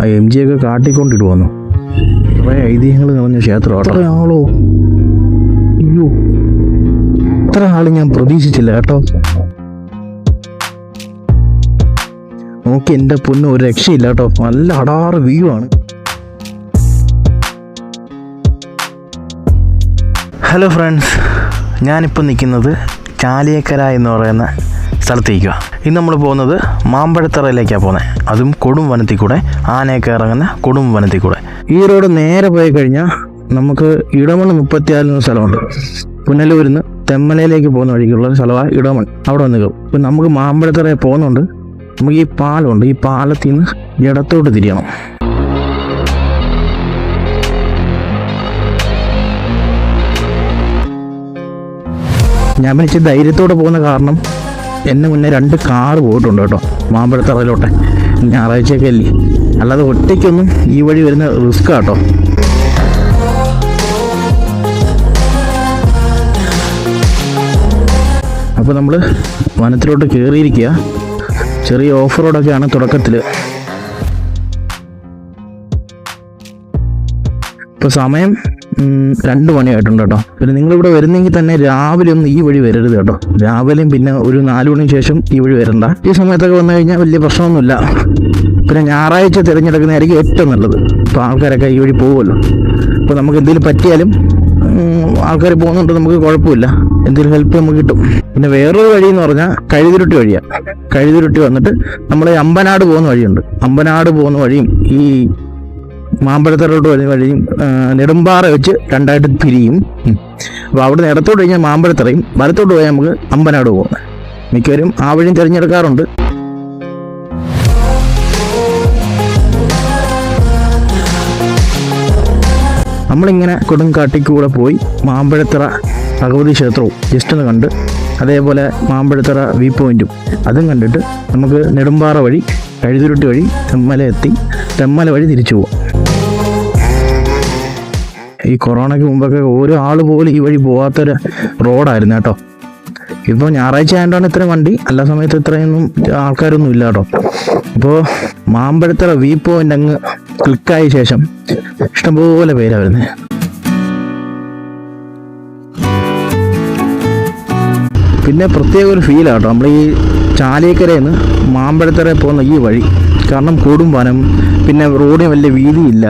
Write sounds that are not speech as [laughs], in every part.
ആ M G ഒക്കെ കാട്ടിക്കൊണ്ടിടുവന്നു? കുറേ ഐതിഹ്യങ്ങൾ നിറഞ്ഞ ക്ഷേത്രം അത്ര ആളോ അയ്യോ. ഇത്ര ആൾ ഞാൻ പ്രതീക്ഷിച്ചില്ല കേട്ടോ. നോക്കി എന്റെ പൊന്ന് ഒരു രക്ഷയില്ല കേട്ടോ. നല്ല അടാറ് വ്യൂ ആണ്. ഹലോ ഫ്രണ്ട്സ് ഞാനിപ്പോൾ നിൽക്കുന്നത് ചാലിയക്കര എന്ന് പറയുന്ന സ്ഥലത്തേക്കാണ് ഇന്ന് നമ്മൾ പോകുന്നത് മാമ്പഴത്തറയിലേക്കാണ് പോകുന്നത്. അതും കൊടും വനത്തിൽ കൂടെ ആനയൊക്കെ ഇറങ്ങുന്ന കൊടും വനത്തിൽ കൂടെ ഈ റോഡ് നേരെ പോയി കഴിഞ്ഞാൽ നമുക്ക് ഇടമൺ മുപ്പത്തിയാൽ എന്ന സ്ഥലമുണ്ട്. പുനലൂരിൽ നിന്ന് തെമ്മലയിലേക്ക് പോകുന്ന വഴിക്കുള്ള ഒരു സ്ഥലമാണ് ഇടമൺ. അവിടെ വന്ന് കയറും. ഇപ്പം നമുക്ക് മാമ്പഴത്തറയെ പോകുന്നുണ്ട്. നമുക്ക് ഈ പാലമുണ്ട്. ഈ പാലത്തിൽ നിന്ന് ഇടത്തോട്ട് തിരിയണം. ഞാൻ വിളിച്ച് ധൈര്യത്തോടെ പോകുന്ന കാരണം എന്നെ മുന്നേ രണ്ട് കാറ് പോയിട്ടുണ്ട് കേട്ടോ. മാമ്പഴത്തറയിലോട്ടെ ഞായറാഴ്ചയൊക്കെ അല്ലേ അല്ലാതെ ഒറ്റയ്ക്കൊന്നും ഈ വഴി വരുന്ന റിസ്ക് കേട്ടോ. അപ്പോൾ നമ്മൾ വനത്തിലോട്ട് കയറിയിരിക്കുക ചെറിയ ഓഫ് റോഡൊക്കെയാണ് തുടക്കത്തിൽ ഇപ്പോൾ സമയം രണ്ട് മണിയായിട്ടുണ്ട് കേട്ടോ. പിന്നെ നിങ്ങളിവിടെ വരുന്നെങ്കിൽ തന്നെ രാവിലെ ഒന്നും ഈ വഴി വരരുത് കേട്ടോ. രാവിലെയും പിന്നെ ഒരു നാല് മണിക്ക് ശേഷം ഈ വഴി വരണ്ട. ഈ സമയത്തൊക്കെ വന്നു കഴിഞ്ഞാൽ വലിയ പ്രശ്നമൊന്നുമില്ല. പിന്നെ ഞായറാഴ്ച തിരഞ്ഞെടുക്കുന്നതായിരിക്കും ഏറ്റവും നല്ലത്. ഇപ്പോൾ ആൾക്കാരൊക്കെ ഈ വഴി പോകുമല്ലോ. അപ്പോൾ നമുക്ക് എന്തെങ്കിലും പറ്റിയാലും ആൾക്കാർ പോകുന്നുണ്ട് നമുക്ക് കുഴപ്പമില്ല. എന്തെങ്കിലും ഹെൽപ്പ് നമുക്ക് കിട്ടും. പിന്നെ വേറൊരു വഴി എന്ന് പറഞ്ഞാൽ കഴുതിരുട്ടി വഴിയാണ് കഴുതിരുട്ടി വന്നിട്ട് നമ്മൾ അമ്പനാട് പോകുന്ന വഴിയുണ്ട്. അമ്പനാട് പോകുന്ന വഴിയും ഈ മാമ്പഴത്തറോട്ട് വരുന്ന വഴിയും ആ, നെടുമ്പാറ വെച്ച് രണ്ടായിട്ട് പിരിയും അപ്പോൾ അവിടെ നിന്ന് ഇടത്തോട്ട് കഴിഞ്ഞാൽ മാമ്പഴത്തറയും വലത്തോട്ട് പോയാൽ നമുക്ക് അമ്പനാട് പോകുന്നത് മിക്കവരും ആ വഴിയും തിരഞ്ഞെടുക്കാറുണ്ട്. നമ്മളിങ്ങനെ കൊടുങ്കാട്ടിക്കൂടെ പോയി മാമ്പഴത്തറ ഭഗവതി ക്ഷേത്രവും ജസ്റ്റ് ഒന്ന് കണ്ട് അതേപോലെ മാമ്പഴത്തറ വ്യൂ പോയിന്റും അതും കണ്ടിട്ട് നമുക്ക് നെടുമ്പാറ വഴി കഴുതുരുട്ടി വഴി തെമ്മല എത്തി. തെമ്മല വഴി തിരിച്ചു പോവാം. ഈ കൊറോണയ്ക്ക് മുമ്പൊക്കെ ഓരോ ആൾ പോലും ഈ വഴി പോകാത്തൊരു റോഡായിരുന്നു കേട്ടോ. ഇപ്പോൾ ഞായറാഴ്ച ആയതുകൊണ്ടാണ് ഇത്രയും വണ്ടി. അല്ല സമയത്ത് ഇത്രയൊന്നും ആൾക്കാരൊന്നും ഇല്ല കേട്ടോ. ഇപ്പോൾ മാമ്പഴത്തറ വി പോയിന്റ് അങ്ങ് ക്ലിക്കായ ശേഷം ഇഷ്ടംപോലെ പേരാണ് വരുന്നത് പിന്നെ പ്രത്യേക ഒരു ഫീലാണ് കേട്ടോ. നമ്മൾ ഈ ചാലിയക്കരയിൽ നിന്ന് മാമ്പഴത്തറ പോകുന്ന ഈ വഴി. കാരണം കൂടും വനം പിന്നെ റോഡിന് വലിയ വീതിയില്ല.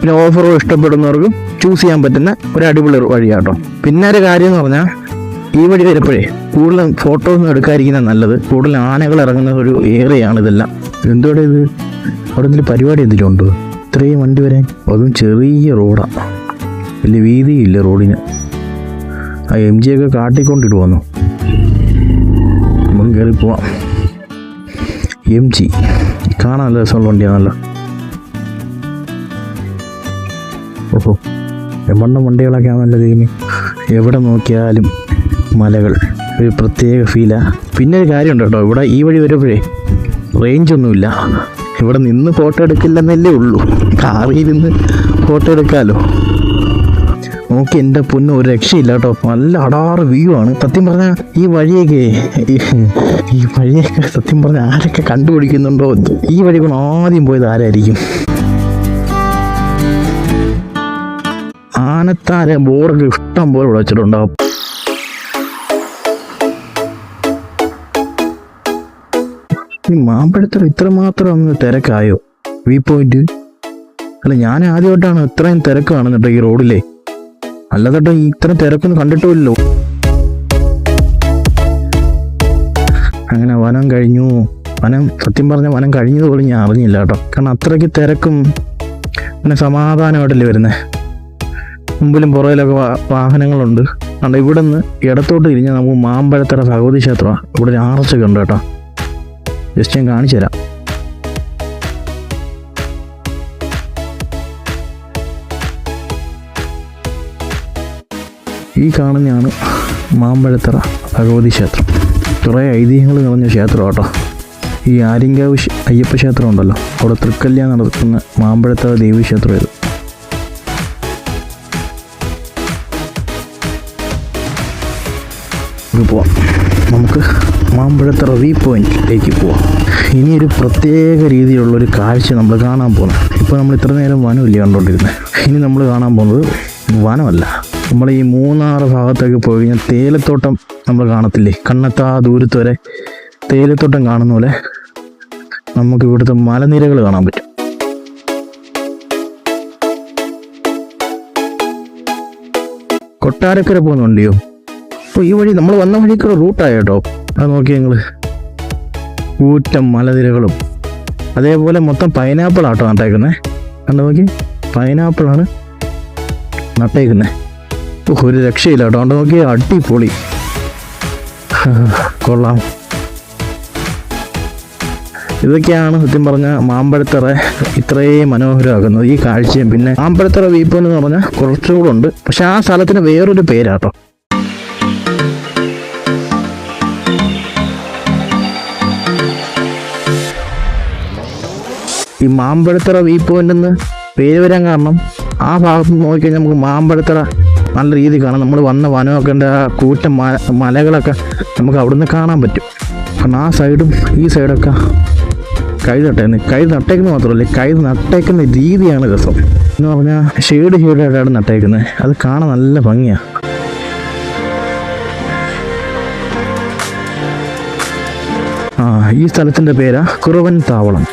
പിന്നെ ഓഫ് റോഡ് ഇഷ്ടപ്പെടുന്നവർക്ക് ചൂസ് ചെയ്യാൻ പറ്റുന്ന ഒരു അടിപൊളി വഴിയാട്ടോ. പിന്നെ ഒരു കാര്യം എന്ന് പറഞ്ഞാൽ ഈ വഴി വരുമ്പോഴേ കൂടുതൽ ഫോട്ടോസ് ഒന്നും എടുക്കാതിരിക്കുന്ന നല്ലത്. കൂടുതൽ ആനകൾ ഇറങ്ങുന്ന ഒരു ഏറിയാണ് ഇതെല്ലാം. എന്തോടെ ഇത്? അവിടെ എന്തെങ്കിലും പരിപാടി എന്തെങ്കിലും ഉണ്ടോ? ഇത്രയും വണ്ടി വരാൻ? അതും ചെറിയ റോഡാണ് വലിയ വീതിയില്ല റോഡിന് ആ എം ജി ഒക്കെ കാട്ടിക്കൊണ്ടിടുവന്നു? നമുക്ക് കയറി പോവാം എം ജി കാണാൻ നല്ല രസമുള്ള വണ്ടിയാണല്ലോ ഓഹോ എവണ്ണം വണ്ടികളൊക്കെ ആണല്ലോ ഇതിന് എവിടെ നോക്കിയാലും മലകൾ. ഒരു പ്രത്യേക ഫീലാണ് പിന്നെ ഒരു കാര്യമുണ്ട് കേട്ടോ. ഇവിടെ ഈ വഴി വരുമ്പോഴേ റേഞ്ചൊന്നുമില്ല ഇവിടെ നിന്ന് ഫോട്ടോ എടുക്കില്ലെന്നല്ലേ ഉള്ളൂ. കാറിൽ നിന്ന് ഫോട്ടോ എടുക്കാമല്ലോ നോക്കി എന്റെ പൊന്ന് ഒരു രക്ഷയില്ല കേട്ടോ. നല്ല അടാറ് വ്യൂ ആണ്. സത്യം പറഞ്ഞാൽ ഈ വഴിയൊക്കെ ഈ- വഴിയൊക്കെ സത്യം പറഞ്ഞാൽ ആരൊക്കെ കണ്ടുപിടിക്കുന്നുണ്ടോ. ഈ വഴി കൊണ്ട് ആദ്യം പോയത് ആരായിരിക്കും? ആനത്താര ബോർഡ് ഇഷ്ടം പോലെ ഇവിടെ വെച്ചിട്ടുണ്ടാവും ഈ ഇത്ര ഇത്രമാത്രം അങ്ങ് തിരക്കായോ? വ്യൂ പോയിന്റ് അല്ല ഞാൻ ആദ്യമായിട്ടാണ് ഇത്രയും തിരക്ക് കാണുന്നുട്ടോ ഈ റോഡിലെ. അല്ലാതെ ഇത്ര തിരക്കൊന്നും കണ്ടിട്ടുമില്ലല്ലോ. അങ്ങനെ വനം കഴിഞ്ഞു. വനം സത്യം പറഞ്ഞ വനം കഴിഞ്ഞതുപോലും ഞാൻ അറിഞ്ഞില്ല കേട്ടോ. കാരണം അത്രയ്ക്ക് തിരക്കും പിന്നെ സമാധാനമായിട്ടല്ലേ വരുന്നത് മുമ്പിലും പുറകിലൊക്കെ വാഹനങ്ങളുണ്ട്. അതുകൊണ്ട് ഇവിടെ നിന്ന് ഇടത്തോട്ട് തിരിഞ്ഞാൽ നമുക്ക് മാമ്പഴത്തറ ഭഗവതി ക്ഷേത്രമാണ് ഇവിടെ ഒരു ആർച്ചൊക്കെ ഉണ്ട് കേട്ടോ. ജസ്റ്റ് ഞാൻ കാണിച്ചു തരാം. ഈ കാണുന്നതാണ് മാമ്പഴത്തറ ഭഗവതി ക്ഷേത്രം. കുറേ ഐതിഹ്യങ്ങൾ നിറഞ്ഞ ക്ഷേത്രം കേട്ടോ. ഈ ആര്യങ്കാവ് അയ്യപ്പ ക്ഷേത്രം ഉണ്ടല്ലോ. അവിടെ തൃക്കല്യാണം നടത്തുന്ന മാമ്പഴത്തറ ദേവീക്ഷേത്രം ക്ഷേത്രം ഇത്. നമുക്ക് പോവാം. നമുക്ക് മാമ്പഴത്തറ വ്യൂ പോയിന്റിലേക്ക് പോവാം. ഇനി ഒരു പ്രത്യേക രീതിയിലുള്ളൊരു കാഴ്ച നമ്മൾ കാണാൻ പോകുന്നത് ഇപ്പോൾ നമ്മൾ ഇത്ര നേരം വനമില്ല കണ്ടുകൊണ്ടിരുന്നത് ഇനി നമ്മൾ കാണാൻ പോകുന്നത് വനമല്ല. നമ്മൾ ഈ മൂന്നാറ് ഭാഗത്തേക്ക് പോയി കഴിഞ്ഞാൽ തേയിലത്തോട്ടം നമ്മൾ കാണത്തില്ലേ? കണ്ണത്താ ദൂരത്ത് വരെ തേയിലത്തോട്ടം കാണുന്ന പോലെ നമുക്ക് ഇവിടുത്തെ മലനിരകൾ കാണാൻ പറ്റും. കൊട്ടാരക്കര പോകുന്ന വണ്ടിയോ അപ്പോൾ ഈ വഴി നമ്മൾ വന്ന വഴിക്കുള്ള റൂട്ടായ കേട്ടോ അത് നോക്കി ഞങ്ങൾ ഊറ്റം മലനിരകളും. അതേപോലെ മൊത്തം പൈനാപ്പിൾ ആട്ടോ നട്ടേക്കുന്നത് കണ്ടു നോക്കി? പൈനാപ്പിളാണ് നട്ടേക്കുന്നത് ഒരു രക്ഷയില്ല കേട്ടോ. കണ്ടു നോക്കി? അടിപൊളി. [laughs] കൊള്ളാം. ഇതൊക്കെയാണ് സത്യം പറഞ്ഞ മാമ്പഴത്തറ ഇത്രയും മനോഹരമാക്കുന്നത് ഈ കാഴ്ചയും. പിന്നെ മാമ്പഴത്തറ വീപ്പ് എന്ന് പറഞ്ഞാൽ കുറച്ചുകൂടെ ഉണ്ട്. പക്ഷെ ആ സ്ഥലത്തിന് വേറൊരു പേരാട്ടോ. ഈ മാമ്പഴത്തറ വ്യൂ പോയിന്റ് എന്ന് പേര് വരാൻ കാരണം ആ ഭാഗത്ത് നിന്ന് നോക്കിക്കഴിഞ്ഞാൽ നമുക്ക് മാമ്പഴത്തറ നല്ല രീതി കാണാം. നമ്മൾ വന്ന വനമൊക്കെ ഉണ്ട് ആ കൂറ്റം മല മലകളൊക്കെ നമുക്ക് അവിടുന്ന് കാണാൻ പറ്റും. കാരണം ആ സൈഡും ഈ സൈഡൊക്കെ കൈ നട്ടേന്ന് കൈ നട്ടേക്കുന്നത് മാത്രമല്ല കൈ നട്ടേക്കുന്ന രീതിയാണ് രസം. എന്ന് പറഞ്ഞാൽ ഷെയ്ഡ് ഷെയ്ഡായിട്ടാണ് നട്ടേക്കുന്നത്. അത് കാണാൻ നല്ല ഭംഗിയാണ് ആ ഈ സ്ഥലത്തിന്റെ പേരാ കുറവൻ താവളം.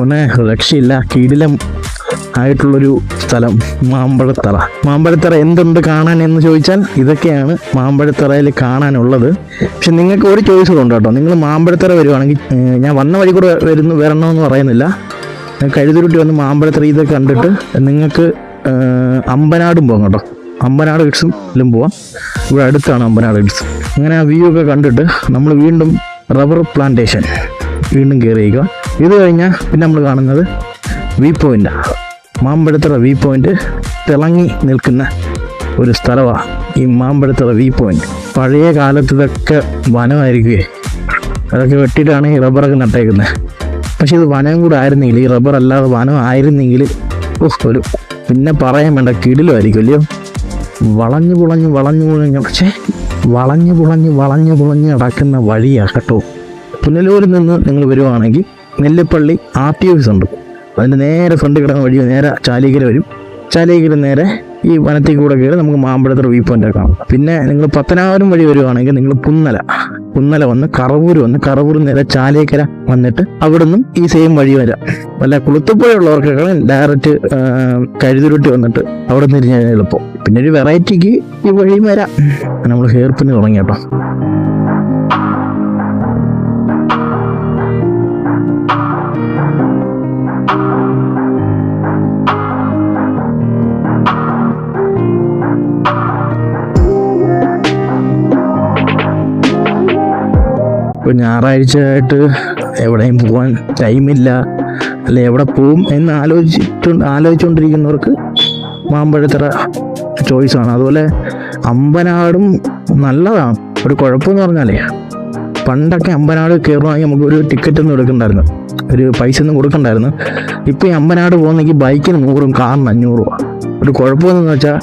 ഓനെ രക്ഷയില്ല. കീടിലം ആയിട്ടുള്ളൊരു സ്ഥലം മാമ്പഴത്തറ. മാമ്പഴത്തറ എന്തുണ്ട് കാണാൻ എന്ന് ചോദിച്ചാൽ ഇതൊക്കെയാണ് മാമ്പഴത്തറയിൽ കാണാനുള്ളത്. പക്ഷെ നിങ്ങൾക്ക് ഒരു ചോയ്സ് ഉണ്ട് കേട്ടോ. നിങ്ങൾ മാമ്പഴത്തറ വരുവാണെങ്കിൽ ഞാൻ വന്ന വഴി കൂടെ വരുന്നു വരണമെന്ന് പറയുന്നില്ല. കഴുതുരുട്ടി വന്ന് മാമ്പഴത്തറ ഇതൊക്കെ കണ്ടിട്ട് നിങ്ങൾക്ക് അമ്പനാടും പോകാം കേട്ടോ. അമ്പനാട് ഹിൽസും പോവാം. ഇവിടെ അടുത്താണ് അമ്പനാട് ഹിൽസ്. അങ്ങനെ ആ വ്യൂ ഒക്കെ കണ്ടിട്ട് നമ്മൾ വീണ്ടും റബ്ബർ പ്ലാന്റേഷൻ വീണ്ടും കയറിയേക്കുക ഇത് കഴിഞ്ഞാൽ പിന്നെ നമ്മൾ കാണുന്നത് വ്യൂ പോയിന്റാണ് മാമ്പഴത്തറ വി പോയിന്റ് തിളങ്ങി നിൽക്കുന്ന ഒരു സ്ഥലമാണ് ഈ മാമ്പഴത്തറ വി പോയിന്റ് പഴയ കാലത്ത് ഇതൊക്കെ വനമായിരിക്കുകയെ അതൊക്കെ വെട്ടിയിട്ടാണ് ഈ റബ്ബറൊക്കെ നട്ടേക്കുന്നത് പക്ഷേ ഇത് വനം കൂടെ ആയിരുന്നെങ്കിൽ ഈ റബ്ബർ അല്ലാതെ വനം ആയിരുന്നെങ്കിൽ ഓഹ് ഒരു പിന്നെ പറയാൻ വേണ്ട കിടിലുമായിരിക്കും അല്ലയോ? വളഞ്ഞു പുളഞ്ഞ് വളഞ്ഞു പുളഞ്ഞ് പക്ഷേ വളഞ്ഞു പുളഞ്ഞ് വളഞ്ഞു പുളഞ്ഞ് നടക്കുന്ന വഴിയാണ് കേട്ടോ. പുനലൂരിൽ നിന്ന് നിങ്ങൾ വരുവാണെങ്കിൽ നെല്ലിപ്പള്ളി ആർ ടി ഓഫീസ് ഉണ്ട്. അതിന്റെ നേരെ ഫ്രണ്ട് കിടന്ന വഴി നേരെ ചാലിക്കര വരും. ചാലിക്കര നേരെ ഈ വനത്തിൽ കൂടെ കയറി നമുക്ക് മാമ്പഴത്തറ വ്യൂ പോയിന്റ് കാണാം. പിന്നെ നിങ്ങൾ പത്തനാപുരം വഴി വരുവാണെങ്കിൽ നിങ്ങൾ പുന്നല. പുന്നല വന്ന് കറവൂർ വന്ന് കറവൂർ നേരെ ചാലേക്കര വന്നിട്ട് അവിടുന്ന് ഈ സെയിം വഴി വരാം. വല്ല കുളുത്തുപ്പുഴയുള്ളവർക്കൊക്കെ ഡയറക്റ്റ് കഴുതുരുട്ടി വന്നിട്ട് അവിടെ നിന്ന് തിരിഞ്ഞാൽ എളുപ്പം. പിന്നെ ഒരു വെറൈറ്റിക്ക് ഈ വഴിയും വരാം. നമ്മൾ ഹെയർപ്പിന് തുടങ്ങി കേട്ടോ. ഇപ്പോൾ ഞായറാഴ്ച ആയിട്ട് എവിടെയും പോകാൻ ടൈമില്ല അല്ലെ എവിടെ പോവും എന്ന് ആലോചിച്ചു ആലോചിച്ചുകൊണ്ടിരിക്കുന്നവർക്ക് മാമ്പഴത്തറ ചോയ്സാണ് അതുപോലെ അമ്പനാടും നല്ലതാണ്. ഒരു കുഴപ്പമെന്ന് പറഞ്ഞാലേ പണ്ടൊക്കെ അമ്പനാട് കയറുവാണെങ്കിൽ നമുക്ക് ഒരു ടിക്കറ്റ് ഒന്നും എടുക്കണ്ടായിരുന്നു. ഒരു പൈസ ഒന്നും കൊടുക്കണ്ടായിരുന്നു. ഇപ്പോൾ ഈ അമ്പനാട് പോകുന്നെങ്കിൽ ബൈക്കിന് നൂറും കാറിന് അഞ്ഞൂറ് രൂപ ഒരു കുഴപ്പമെന്ന് വെച്ചാൽ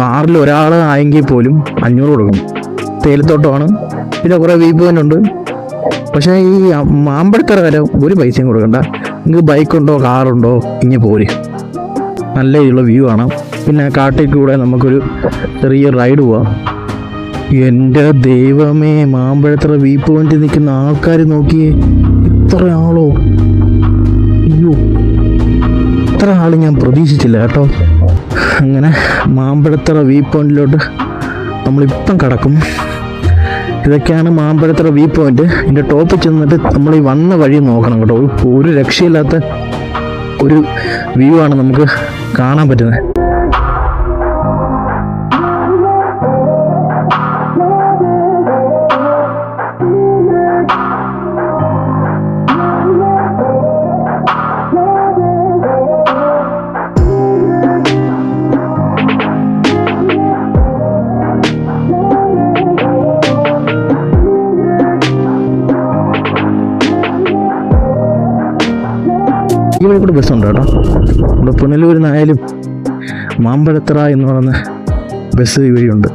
കാറിൽ ഒരാൾ ആയെങ്കിൽ പോലും അഞ്ഞൂറ് കൊടുക്കും തേയിലത്തോട്ടമാണ് പിന്നെ കുറേ വ്യൂ പോയിന്റ് ഉണ്ട് പക്ഷേ ഈ മാമ്പഴത്തറ വരെ ഒരു പൈസയും കൊടുക്കണ്ട. നിങ്ങൾക്ക് ബൈക്കുണ്ടോ കാറുണ്ടോ ഇങ്ങനെ പോര്. നല്ല രീതിയിലുള്ള വ്യൂ ആണ് പിന്നെ കാട്ടിൽ കൂടെ നമുക്കൊരു ചെറിയ റൈഡ് പോവാം. എന്റെ ദൈവമേ മാമ്പഴത്തറ വ്യൂ പോയിന്റ് നിൽക്കുന്ന ആൾക്കാർ നോക്കിയേ ഇത്ര ആളോ? അയ്യോ ഇത്ര ആൾ ഞാൻ പ്രതീക്ഷിച്ചില്ല കേട്ടോ. അങ്ങനെ മാമ്പഴത്തറ വ്യൂ പോയിന്റിലോട്ട് നമ്മളിപ്പം കടക്കും. ഇതൊക്കെയാണ് മാമ്പഴത്തറ വ്യൂ പോയിന്റ് ഇതിന്റെ ടോപ്പിൽ ചെന്നിട്ട് നമ്മൾ ഈ വന്ന വഴി നോക്കണം കേട്ടോ. ഒരു രക്ഷയില്ലാത്ത ഒരു വ്യൂ ആണ് നമുക്ക് കാണാൻ പറ്റുന്നത്. ബസ്സുണ്ട് കേട്ടോ. ഇവിടെ പുനലൂരിൽ നിന്നായാലും മാമ്പഴത്തറ എന്ന് പറയുന്ന ബസ് ഈ വഴിയുണ്ട്.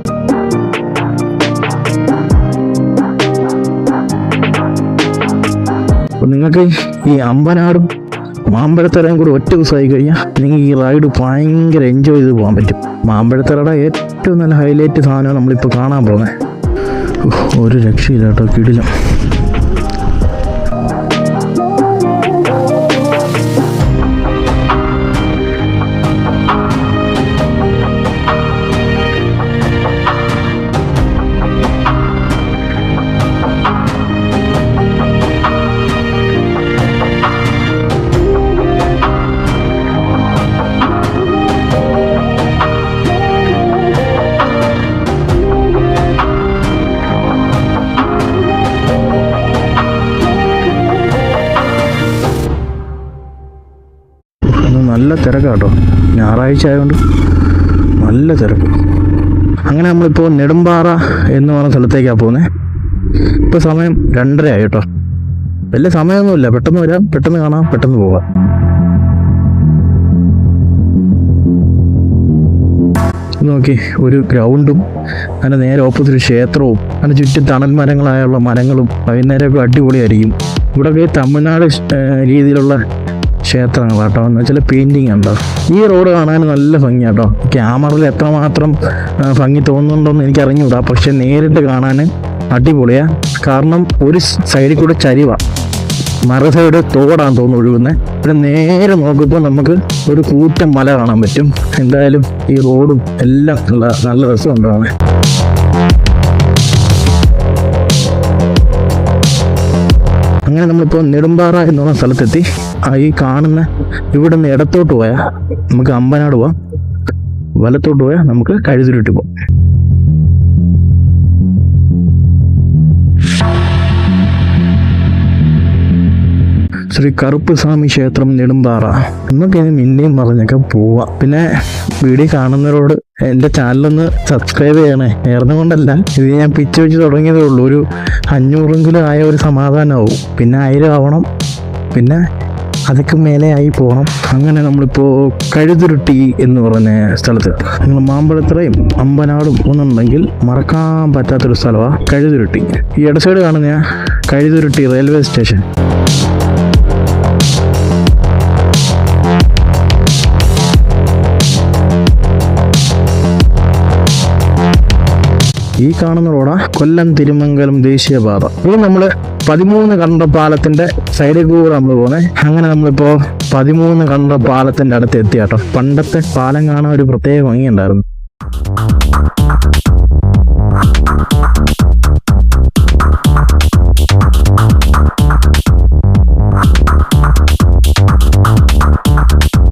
അപ്പോൾ നിങ്ങൾക്ക് ഈ അമ്പനാടും മാമ്പഴത്തറയും കൂടെ ഒറ്റ ദിവസമായി കഴിഞ്ഞാൽ നിങ്ങൾക്ക് ഈ റൈഡ് ഭയങ്കര എൻജോയ് ചെയ്ത് പോകാൻ പറ്റും. മാമ്പഴത്തറയുടെ ഏറ്റവും നല്ല ഹൈലൈറ്റ് സാധനമാണ് നമ്മളിപ്പോൾ കാണാൻ പോകുന്നത്. ഒരു രക്ഷയില്ല കേട്ടോ കിടിലം. തിരക്കാണ് കേട്ടോ ഞായറാഴ്ച ആയതുകൊണ്ട് നല്ല തിരക്ക്. അങ്ങനെ നമ്മളിപ്പോൾ നെടുമ്പാറ എന്ന് പറഞ്ഞ സ്ഥലത്തേക്കാണ് പോകുന്നത് ഇപ്പോൾ സമയം രണ്ടര ആയി കേട്ടോ വലിയ സമയമൊന്നുമില്ല. പെട്ടെന്ന് വരാം പെട്ടെന്ന് കാണാം പെട്ടെന്ന് പോവാം. നോക്കി ഒരു ഗ്രൗണ്ടും അതിന്റെ നേരെ ഓപ്പോസിറ്റ് ക്ഷേത്രവും അതിന് ചുറ്റും തണൽ മരങ്ങളായുള്ള മരങ്ങളും വൈകുന്നേരമൊക്കെ അടിപൊളിയായിരിക്കും. ഇവിടെയൊക്കെ തമിഴ്നാട് രീതിയിലുള്ള ക്ഷേത്രങ്ങൾ കേട്ടോ. എന്ന് വെച്ചാൽ പെയിന്റിങ് ഉണ്ടോ? ഈ റോഡ് കാണാൻ നല്ല ഭംഗിയാണ് കേട്ടോ. ക്യാമറയിൽ എത്രമാത്രം ഭംഗി തോന്നുന്നുണ്ടോയെന്ന് എനിക്ക് അറിഞ്ഞുകൂടാ പക്ഷെ നേരിട്ട് കാണാൻ അടിപൊളിയാ. കാരണം ഒരു സൈഡിൽ കൂടെ ചരിവാണ് മറ തോടാന്ന് തോന്നുന്നു ഒഴുകുന്നത് ഇവിടെ നേരെ നോക്കുമ്പോൾ നമുക്ക് ഒരു കൂറ്റം മല കാണാൻ പറ്റും. എന്തായാലും ഈ റോഡും എല്ലാം നല്ല നല്ല രസമുണ്ടാണ് അങ്ങനെ നമ്മളിപ്പോൾ നെടുമ്പാറ എന്ന് സ്ഥലത്തെത്തി. ഈ കാണുന്ന ഇവിടെ നിന്ന് ഇടത്തോട്ട് പോയാൽ നമുക്ക് അമ്പനാട് പോവാം. വലത്തോട്ട് പോയാൽ നമുക്ക് കഴുതിരുട്ടി പോവാം. ശ്രീ കറുപ്പ് സ്വാമി ക്ഷേത്രം നെടുമ്പാറ. എന്നൊക്കെ മിന്നെയും പറഞ്ഞൊക്കെ പോവാം. പിന്നെ വീഡിയോ കാണുന്നവരോട് എന്റെ ചാനലൊന്ന് സബ്സ്ക്രൈബ് ചെയ്യണേ. നേർന്നു ഇത് ഞാൻ പിച്ച് വെച്ച് തുടങ്ങിയതേ ഉള്ളൂ. ഒരു അഞ്ഞൂറെങ്കിലും ആയ ഒരു സമാധാനമാവും. പിന്നെ ആയിരം ആവണം. പിന്നെ അതൊക്കെ മേലെയായി പോകണം അങ്ങനെ നമ്മളിപ്പോൾ കഴുതുരുട്ടി എന്ന് പറഞ്ഞ സ്ഥലത്ത്. നിങ്ങൾ മാമ്പഴത്തറയും അമ്പനാടും ഒന്നുണ്ടെങ്കിൽ മറക്കാൻ പറ്റാത്തൊരു സ്ഥലമാണ് കഴുതുരുട്ടി. ഈ ഇട സൈഡ് കാണുന്ന കഴുതുരുട്ടി റെയിൽവേ സ്റ്റേഷൻ ഈ കാണുന്ന റോഡാ കൊല്ലം തിരുമംഗലം ദേശീയപാത. ഇത് നമ്മൾ പതിമൂന്ന് കണ്ട പാലത്തിന്റെ സൈഡിൽ കൂടെ നമ്മൾ പോകുന്നത് അങ്ങനെ നമ്മളിപ്പോ പതിമൂന്ന് കണ്ട പാലത്തിന്റെ അടുത്ത് എത്തി കേട്ടോ. പണ്ടത്തെ പാലം കാണാൻ ഒരു പ്രത്യേക ഭംഗിയുണ്ടായിരുന്നു.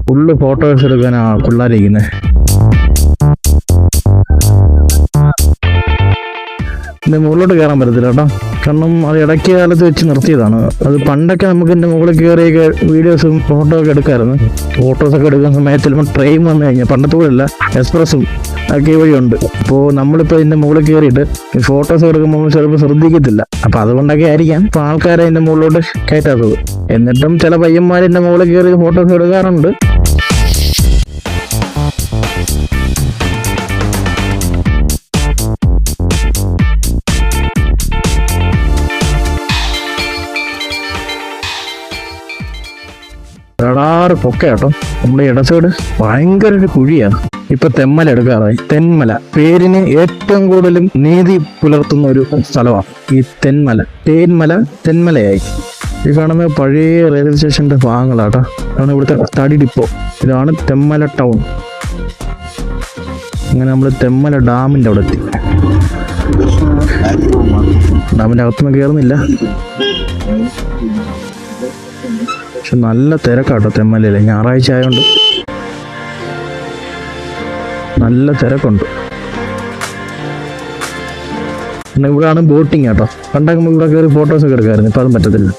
ഫുള്ള് ഫോട്ടോസ് എടുക്കാനാ പിള്ളേരിക്കുന്നത് ഇതിന്റെ മുകളിലോട്ട് കയറാൻ പറ്റത്തില്ല കേട്ടോ. കാരണം അത് ഇടയ്ക്ക് കാലത്ത് വെച്ച് നിർത്തിയതാണ്. അത് പണ്ടൊക്കെ നമുക്ക് ഇതിന്റെ മുകളിൽ കയറിയൊക്കെ വീഡിയോസും ഫോട്ടോ ഒക്കെ എടുക്കാമായിരുന്നു ഫോട്ടോസ് ഒക്കെ എടുക്കുന്ന സമയത്ത് ചിലപ്പോൾ ട്രെയിൻ വന്നു കഴിഞ്ഞാൽ പണ്ടത്തെ പോലെയല്ല എക്സ്പ്രസ്സും ഒക്കെ വഴിയുണ്ട് അപ്പോൾ നമ്മളിപ്പോൾ ഇതിന്റെ മുകളിൽ കയറിയിട്ട് ഈ ഫോട്ടോസ് എടുക്കുമ്പോൾ ചിലപ്പോൾ ശ്രദ്ധിക്കത്തില്ല. അപ്പോൾ അതുകൊണ്ടൊക്കെ ആയിരിക്കാം ഇപ്പോൾ ആൾക്കാരെ അതിന്റെ മുകളിലോട്ട് കയറ്റാത്തത്. എന്നിട്ടും ചില പയ്യന്മാർ ഇതിന്റെ മുകളിൽ കയറി ഫോട്ടോസ് എടുക്കാറുണ്ട്. റഡാറ് പൊക്ക കേട്ടോ. നമ്മുടെ ഇടത്തോട് ഭയങ്കര ഒരു കുഴിയാണ്. ഇപ്പൊ തെമ്മല എടുക്കാറായി. തെന്മല. പേരിന് ഏറ്റവും കൂടുതലും നീതി പുലർത്തുന്ന ഒരു സ്ഥലമാണ് ഈ തെന്മല. തേന്മല തെന്മലയായി. ഈ കാണുന്ന പഴയ റെയിൽവേ സ്റ്റേഷന്റെ ഭാഗങ്ങളാട്ടോ. ഇതാണ് ഇവിടുത്തെ തടി ഡിപ്പോ. ഇതാണ് തെമ്മല ടൗൺ അങ്ങനെ നമ്മൾ തെമ്മല ഡാമിന്റെ അവിടെ എത്തി. ഡാമിന്റെ അകത്തൊന്നും കയറുന്നില്ല പക്ഷെ നല്ല തിരക്കാട്ടോ തെമ്മലയിൽ ഞായറാഴ്ച ആയതുകൊണ്ട് നല്ല തിരക്കുണ്ട്. പിന്നെ ഇവിടെയാണ് ബോട്ടിങ് കേട്ടോ. പണ്ടൊക്കെ ഇവിടെ കയറി ഫോട്ടോസ് ഒക്കെ എടുക്കാമായിരുന്നു ഇപ്പം അതും പറ്റത്തില്ല.